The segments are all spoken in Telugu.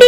be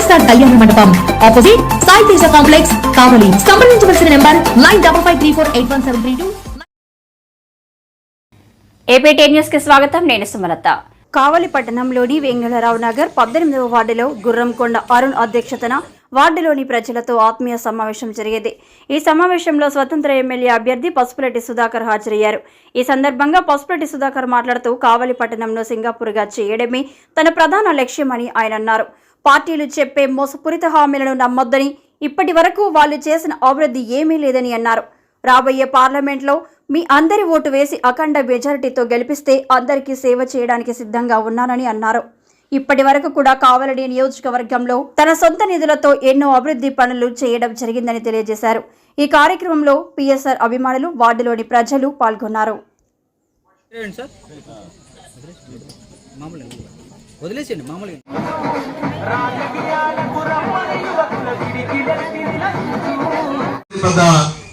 RSR Kalyana Mandapam opposite Sai Teja complex Kavali సంప్రదించవలసిన number nine double five three four eight one seven three two APT న్యూస్కి స్వాగతం. నేను సుమలత. కావలి పట్టణంలోని వెంగళరావు నగర్ పద్దెనిమిదవ వార్డులో గుర్రంకొండ అరుణ్ అధ్యక్షతన వార్డులోని ప్రజలతో ఆత్మీయ సమావేశం జరిగేది. ఈ సమావేశంలో స్వతంత్ర ఎమ్మెల్యే అభ్యర్థి పసుపులెట్టి సుధాకర్ హాజరయ్యారు. ఈ సందర్భంగా పసుపులెట్టి సుధాకర్ మాట్లాడుతూ కావలి పట్టణంను సింగపూర్గా చేయడమే తన ప్రధాన లక్ష్యమని ఆయన అన్నారు. పార్టీలు చెప్పే మోసపూరిత హామీలను నమ్మొద్దని ఇప్పటి వరకు వాళ్ళు చేసిన అభివృద్ధి ఏమీ లేదని అన్నారు. రాబోయే పార్లమెంట్లో మీ అందరి ఓటు వేసి అఖండ మెజారిటీతో గెలిపిస్తే అందరికీ సేవ చేయడానికి సిద్ధంగా ఉన్నానని అన్నారు. ఇప్పటి వరకు కూడా కావలడి నియోజకవర్గంలో తన సొంత నిధులతో ఎన్నో అభివృద్ధి పనులు చేయడం జరిగిందని తెలియజేశారు. ఈ కార్యక్రమంలో పిఎస్ఆర్ అభిమానులు వార్డులోని ప్రజలు పాల్గొన్నారు. వదిలేసేయండి మామూలుగా. పెద్ద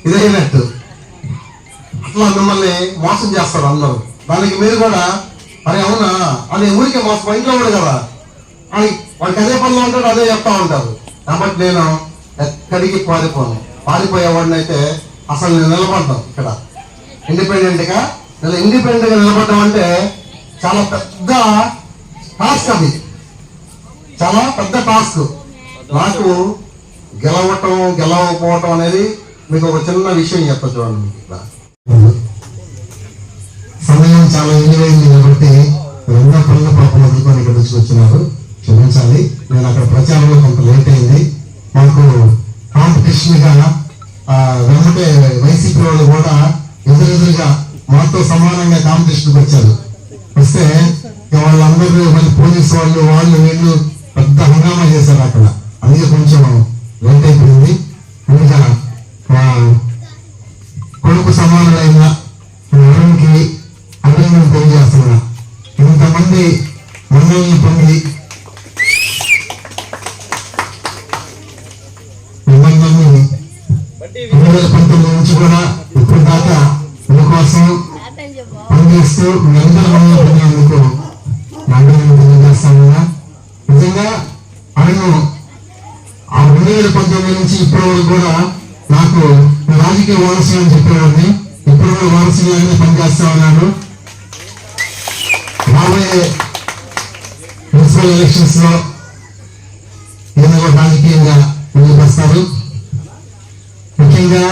ఇదైనట్టు అట్లా మిమ్మల్ని మోసం చేస్తారు అందరూ. దానికి మీరు కూడా అరే అవునా? అని ఊరికే మోసం ఇంట్లో కూడా కదా. అని వాడికి అదే పనులు ఉంటాడు అదే చెప్తా ఉంటారు. కాబట్టి నేను ఎక్కడికి పారిపోను. పారిపోయేవాడిని అయితే అసలు నేను నిలబడ్డాను ఇక్కడ. ఇండిపెండెంట్గా ఇండిపెండెంట్గా నిలబడ్డం అంటే చాలా పెద్ద టాస్క్ అది. చాలా పెద్ద టాస్క్. నాకు గెలవటం గెలవకపోవటం అనేది మీకు ఒక చిన్న విషయం చెప్తా చూడండి మీకు ఇక్కడ. సమయం చాలా విలువైంది కాబట్టి రెండో పనుల పాపం అందుకొని ఇక్కడ నుంచి వచ్చినారు. క్షమించాలి. నేను అక్కడ ప్రచారంలో కొంత లేట్ అయింది. మాకు కాంపిటీషన్గా వెంబటే వైసీపీ వాళ్ళు కూడా ఎదురెదురుగా మాతో సమానంగా కాంపిటీషన్కి వచ్చారు. వస్తే వాళ్ళందరూ మళ్ళీ పోలీసు వాళ్ళు వాళ్ళు వీళ్ళు పెద్ద హంగామా చేశారు అక్కడ. అందుకే కొంచెం లేట్ అయిపోయింది. ఇంకా మా కొడుకు సమానులైన వరుణ్కి అభినందన తెలియజేస్తున్నా ఇంతమంది మండలిని పొంది మిమ్మల్ని రెండు వేల పంతొమ్మిది నుంచి కూడా ఇప్పుడు దాకా మీకోసం పనిచేస్తూ మీ అందరి మనలో పొందినందుకు నా అభినందన తెలియజేస్తాను. నిజంగా ఆయన ఆ రెండు వేల పంతొమ్మిది నుంచి ఇప్పటి వరకు కూడా నాకు రాజకీయ వారసులు అని చెప్పేవాడిని ఇప్పుడు కూడా వారసులాగానే పనిచేస్తా ఉన్నాను రాబోయే మున్సిపల్ ఎలక్షన్స్లో ఏదో రాజకీయంగా ముందుకు వస్తారు. ముఖ్యంగా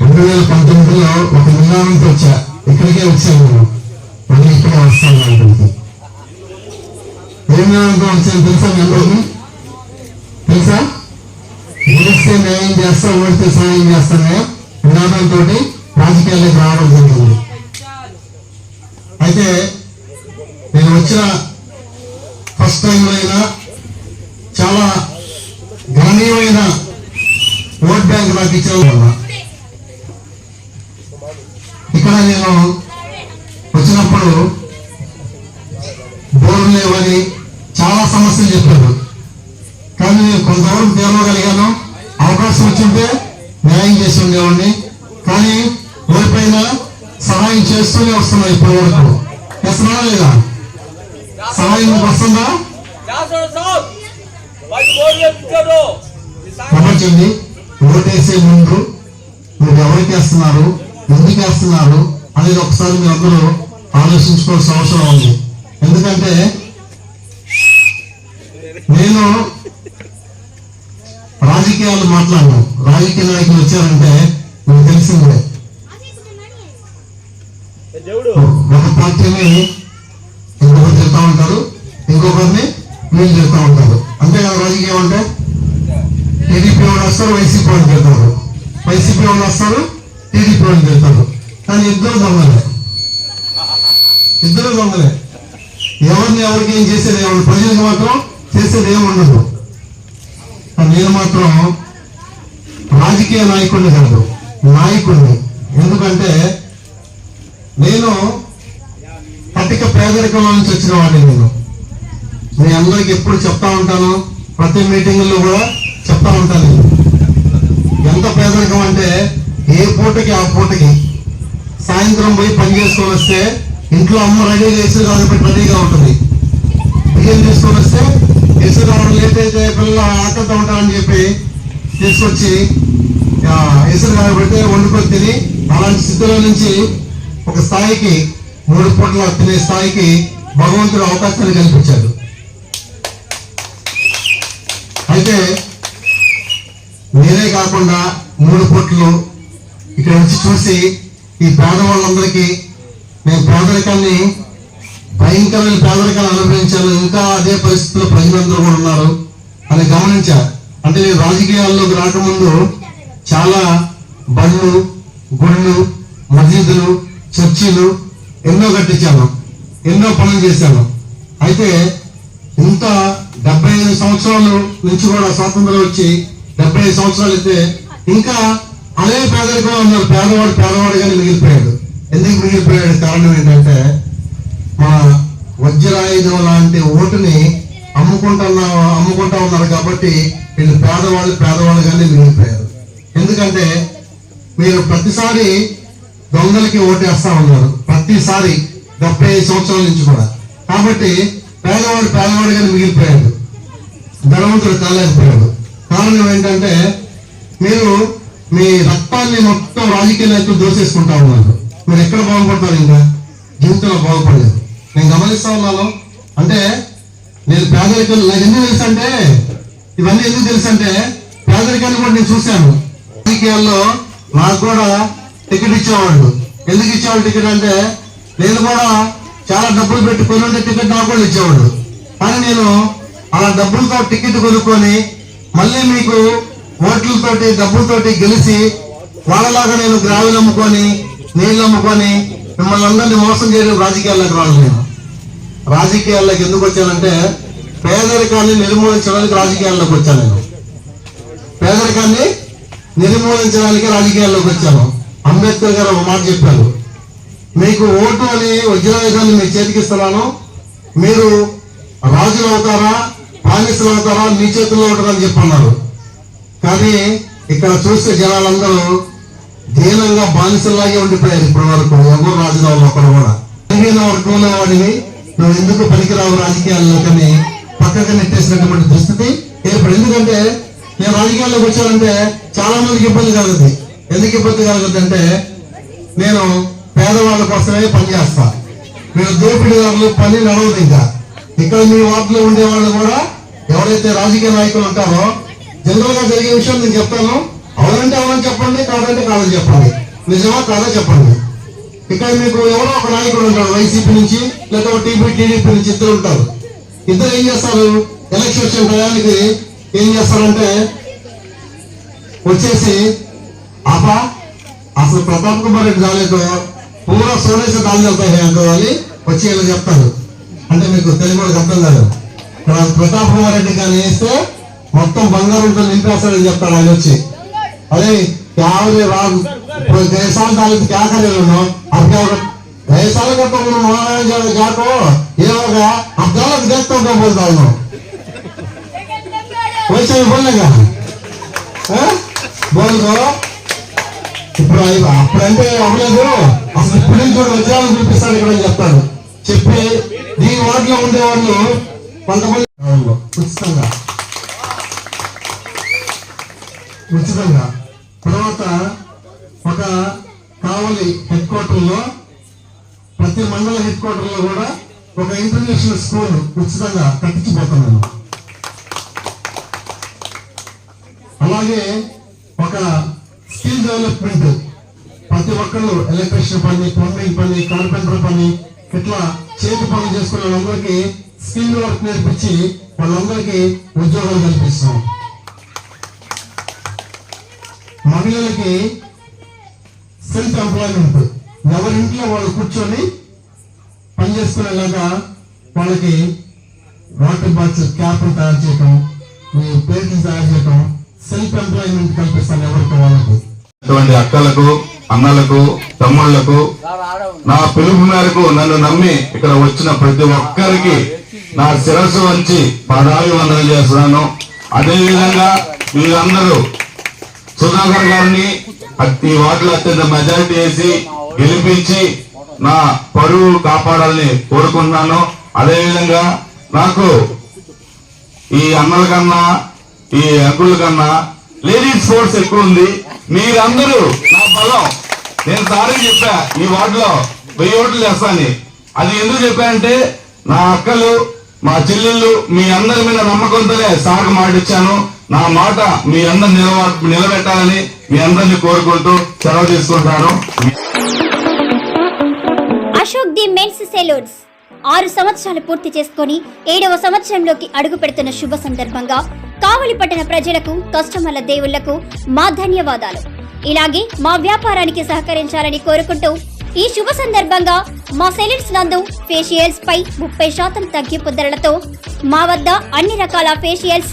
రెండు వేల పంతొమ్మిదిలో ఒక నిర్ణయంతో వచ్చా ఇక్కడికే వచ్చాను నేను. ఇక్కడే వస్తాను ఇక్కడికి తెలుసా? మీ అందరికీ తెలుసా గెలిస్తే న్యాయం చేస్తా ఓడితే సహాయం చేస్తానే నినాదంతో రాజకీయాల్లోకి రావడం జరిగింది అయితే నేను వచ్చిన ఫస్ట్ టైంలో అయినా చాలా గణనీయమైన ఓట్ బ్యాంక్ నాకు ఇచ్చిన లేవని చాలా సమస్యలు చెప్పారు. కానీ నేను కొంతవరకు తేలగలిగాను అవకాశం వచ్చింటే న్యాయం చేసి ఉండేవాడిని కానీ ఎవరిపైన సహాయం చేస్తూనే వస్తున్నా ఇప్పటి వరకు. చేస్తున్నా లేదా? సహాయం మీకు వస్తుందా? గమనించండి ఓటేసే ముందు మీరు ఎవరికి వేస్తున్నారు ఎందుకు వేస్తున్నారు అనేది ఒకసారి మీరు అందరూ ఆలోచించుకోవాల్సిన అవసరం ఉంది. ఎందుకంటే నేను రాజకీయాలు మాట్లాడను. రాజకీయ నాయకులు వచ్చారంటే మీకు తెలిసిందే. ఒక పార్టీని ఇంకొకరు చెప్తా ఉంటారు ఇంకొకరిని వీళ్ళు చెప్తా ఉంటారు. అంతే కదా రాజకీయం అంటే టీడీపీ వాళ్ళు వస్తారు వైసీపీ వాళ్ళు చెప్తారు వైసీపీ వాళ్ళు వస్తారు టీడీపీ వాళ్ళు చెప్తారు కానీ ఇద్దరు దొంగలే. ఇద్దరు దొంగలే. ఎవరిని ఎవరికి ఏం చేసేది? ఎవరు ప్రజలకు మాత్రం చేసేది ఏముండదు నేను మాత్రం రాజకీయ నాయకుడిని కాదు నాయకుడిని. ఎందుకంటే నేను పట్టిక పేదరికంలో నుంచి వచ్చిన వాడిని నేను. మీ అందరికి ఎప్పుడు చెప్తా ఉంటాను ప్రతి మీటింగుల్లో కూడా చెప్తా ఉంటాను నేను. ఎంత పేదరికం అంటే ఏ పూటకి ఆ పూటకి. సాయంత్రం పోయి పని చేసుకొని వస్తే ఇంట్లో అమ్మ రెడీ చేసి కాబట్టి రెడీగా ఉంటుంది. బియ్యం తీసుకొని వస్తే ఎసురు రావడం లేట్ ఆటతో పిల్లలు ఆకలితో ఉంటారని చెప్పి తీసుకొచ్చి ఇసుక పెడితే వండుకొని తిని అలాంటి స్థితిలో నుంచి ఒక స్థాయికి మూడు పూట్ల తినే స్థాయికి భగవంతుడు అవకాశాన్ని కల్పించాడు. అయితే నేనే కాకుండా మూడు పూట్లు ఇక్కడ వచ్చి చూసి ఈ పేదవాళ్ళందరికీ నేను పేదరికాన్ని భయంకరమైన పేదరికాలు అనుభవించారు. ఇంకా అదే పరిస్థితిలో ప్రజలందరూ కూడా ఉన్నారు. అని గమనించారు. అంటే నేను రాజకీయాల్లోకి రాకముందు చాలా బళ్ళు గుళ్ళు మసీదులు చర్చిలు ఎన్నో కట్టించాను. ఎన్నో పనులు చేశాను. అయితే ఇంత డెబ్బై ఐదు సంవత్సరాల నుంచి కూడా స్వాతంత్రం వచ్చి డెబ్బై ఐదు సంవత్సరాలు అయితే ఇంకా అదే పేదరికంలో ఉన్నారు. పేదవాడు పేదవాడుగానే మిగిలిపోయాడు. ఎందుకు మిగిలిపోయాడు? కారణం ఏంటంటే మా వజ్రాయుధం లాంటి ఓటుని అమ్ముకుంటున్నా అమ్ముకుంటా ఉన్నారు కాబట్టి వీళ్ళు పేదవాళ్ళు పేదవాళ్ళుగానే మిగిలిపోయారు ఎందుకంటే మీరు ప్రతిసారి దొంగలకి ఓటేస్తా ఉన్నారు. ప్రతిసారి డెబ్బై ఐదు సంవత్సరాల నుంచి కూడా. కాబట్టి పేదవాడు పేదవాడుగానే మిగిలిపోయాడు. ధనవంతుడు కాలేకపోయాడు. కారణం ఏంటంటే మీరు మీ రక్తాన్ని మొత్తం రాజకీయ నాయకులు దోసేసుకుంటా ఉన్నారు. మీరు ఎక్కడ బాగుపడతారు ఇంకా? జీవితంలో బాగుపడలేదు. నేను గమనిస్తా ఉన్నాను. అంటే నేను పేదరికం నాకు ఎందుకు తెలుసు అంటే ఇవన్నీ ఎందుకు తెలుసు అంటే పేదరికాన్ని కూడా నేను చూశాను. రాజకీయాల్లో నాకు కూడా టికెట్ ఇచ్చేవాళ్ళు. ఎందుకు ఇచ్చేవాళ్ళు టికెట్ అంటే నేను కూడా చాలా డబ్బులు పెట్టి ఉంటే టికెట్ నాకు కూడా ఇచ్చేవాడు కానీ నేను అలా డబ్బులతో టికెట్ కొనుక్కొని మళ్ళీ మీకు ఓట్లతోటి డబ్బులతోటి గెలిచి వాళ్ళలాగా నేను గ్రావెల్ అమ్ముకొని నీళ్ళు నమ్ముకొని మిమ్మల్ని అందరినీ మోసం చేయడం రాజకీయాల్లోకి రాను నేను రాజకీయాల్లోకి ఎందుకు వచ్చానంటే పేదరికాన్ని నిర్మూలించడానికి రాజకీయాల్లోకి వచ్చాను నేను. పేదరికాన్ని నిర్మూలించడానికి రాజకీయాల్లోకి వచ్చాను. అంబేద్కర్ గారు ఒక మాట చెప్పారు. మీకు ఓటు అని వజ్రాయుధాన్ని మీ చేతికిస్తున్నాను మీరు రాజులు అవుతారా పాలిసులు అవుతారా మీ చేతుల్లో ఉంటారని చెప్పన్నారు. కానీ ఇక్కడ చూస్తే జనాలందరూ దీనంగా బానిసలాగే ఉండిపోయారు ఇప్పటి వరకు ఎవరు రాజురావులు ఒకరు కూడా. బలహీన వర్గంలో వాడివి. నువ్వు ఎందుకు పనికిరావు రాజకీయాల్లో కానీ పక్కకు నెట్టేసినటువంటి దుస్థితి ఏర్పడి ఎందుకంటే నేను రాజకీయాల్లోకి వచ్చానంటే చాలా మందికి ఇబ్బంది కలుగుతుంది ఎందుకు ఇబ్బంది కలుగుతుంది అంటే నేను పేదవాళ్ళ కోసమే పనిచేస్తా మీరు దోపిడీదారులు పని నడవదు ఇంకా. ఇక్కడ మీ వార్డులో ఉండే వాళ్ళు కూడా ఎవరైతే రాజకీయ నాయకులు ఉంటారో జనరల్గా జరిగే విషయం నేను చెప్తాను. అవునంటే అవునని చెప్పండి కాదంటే కాదని చెప్పండి. నిజమా కాదా చెప్పండి. ఇక్కడ మీకు ఎవరో ఒక నాయకుడు ఉంటాడు వైసీపీ నుంచి లేదా టీపీ టీడీపీ నుంచి ఇద్దరు ఉంటారు. ఇద్దరు ఏం చేస్తారు? ఎలక్షన్ వచ్చిన టయానికి ఏం చేస్తారంటే వచ్చేసి అపా అసలు ప్రతాప్ కుమార్ రెడ్డి రాలేదు పూర్వ సోనేసి దాని వెళ్తాయి అనుకోవాలి వచ్చి ఇలా చెప్తారు. అంటే మీకు తెలుగు అర్థం కాదు. ఇక్కడ ప్రతాప్ కుమార్ రెడ్డి కానీ వేస్తే మొత్తం బంగారంతో నింపేస్తాడని చెప్తాడు ఆయన వచ్చి. అదే యావరే రాదు ఇప్పుడు దేశాలు దానికి కేకలేను అర్థం దేశాల గొప్ప కాకు ఏమోగా అర్థాలకు చేస్తాం పోతాను వచ్చే పోలేగా బోల్గో? ఇప్పుడు అప్పుడంటే అవ్వలేదు. అసలు ఇప్పుడు కూడా వజ్రాలు చూపిస్తాను ఇక్కడ చెప్తాను చెప్పి దీని వాటిలో ఉండేవాళ్ళు కొంతమంది ఉచితంగా. ఉచితంగా. తర్వాత ఒక కావలి హెడ్ క్వార్టర్లో ప్రతి మండల హెడ్ క్వార్టర్లో కూడా ఒక ఇంటర్నేషనల్ స్కూల్ ఉచితంగా కట్టించిపోతున్నాను అలాగే ఒక స్కిల్ డెవలప్మెంట్ ప్రతి ఒక్కళ్ళు ఎలక్ట్రీషియన్ పని ప్లంబింగ్ పని కార్పెంటర్ పని ఇట్లా చేతి పనులు చేసుకునే వాళ్ళందరికీ స్కిల్ వర్క్ నేర్పించి వాళ్ళందరికీ ఉద్యోగాలు కల్పిస్తాం. మహిళలకి సెల్ఫ్ ఎంప్లాయ్మెంట్. ఎవరింట్లో వాళ్ళు కూర్చొని పనిచేసుకునేలాగా వాళ్ళకి వాటర్ బాక్స్ క్యాప్లు తయారు చేయటం మీ పేర్లు తయారు చేయటం సెల్ఫ్ ఎంప్లాయ్మెంట్ కల్పిస్తాను ఎవరికి వాళ్ళకి. అటువంటి అక్కలకు అన్నలకు తమ్ముళ్ళకు నా పిలుపు మేరకు నన్ను నమ్మి ఇక్కడ వచ్చిన ప్రతి ఒక్కరికి నా శిరస్సు వంచి పదావి వందనం చేస్తున్నాను. అదేవిధంగా మీరందరూ సుధాకర్ గారిని ఈ వార్డులో అత్యంత మెజారిటీ వేసి గెలిపించి నా పరువు కాపాడాలని కోరుకుంటున్నాను. అదేవిధంగా నాకు ఈ అన్నల కన్నా ఈ అంకుల కన్నా లేడీస్ ఫోర్స్ ఎక్కువ ఉంది. మీరందరూ నా బలం. నేను సారీ చెప్పా ఈ వార్డులో వెయ్యి ఓట్లు చేస్తాను అది ఎందుకు చెప్పానంటే నా అక్కలు మా చెల్లెళ్ళు మీ అందరి మీద నమ్మకంతోనే సాగు మాట ఇచ్చాను నా మాట మీ అందరు నిలబెట్టాలని మీ అందరిని కోరుకుంటూ సెలవు తీసుకుంటాను. Ashok the men's salons. ఆరు సంవత్సరాలు పూర్తి చేసుకుని ఏడవ సంవత్సరంలోకి అడుగు పెడుతున్న శుభ సందర్భంగా కావలి పట్టణ ప్రజలకు కస్టమర్ల దేవుళ్ళకు మా ధన్యవాదాలు. ఇలాగే మా వ్యాపారానికి సహకరించాలని కోరుకుంటూ ఈ శుభ సందర్భంగా మా సెలూన్స్ నందు ఫేషియల్స్ పై ముప్పై శాతం తగ్గింపు ధరలతో మా వద్ద అన్ని రకాల ఫేషియల్స్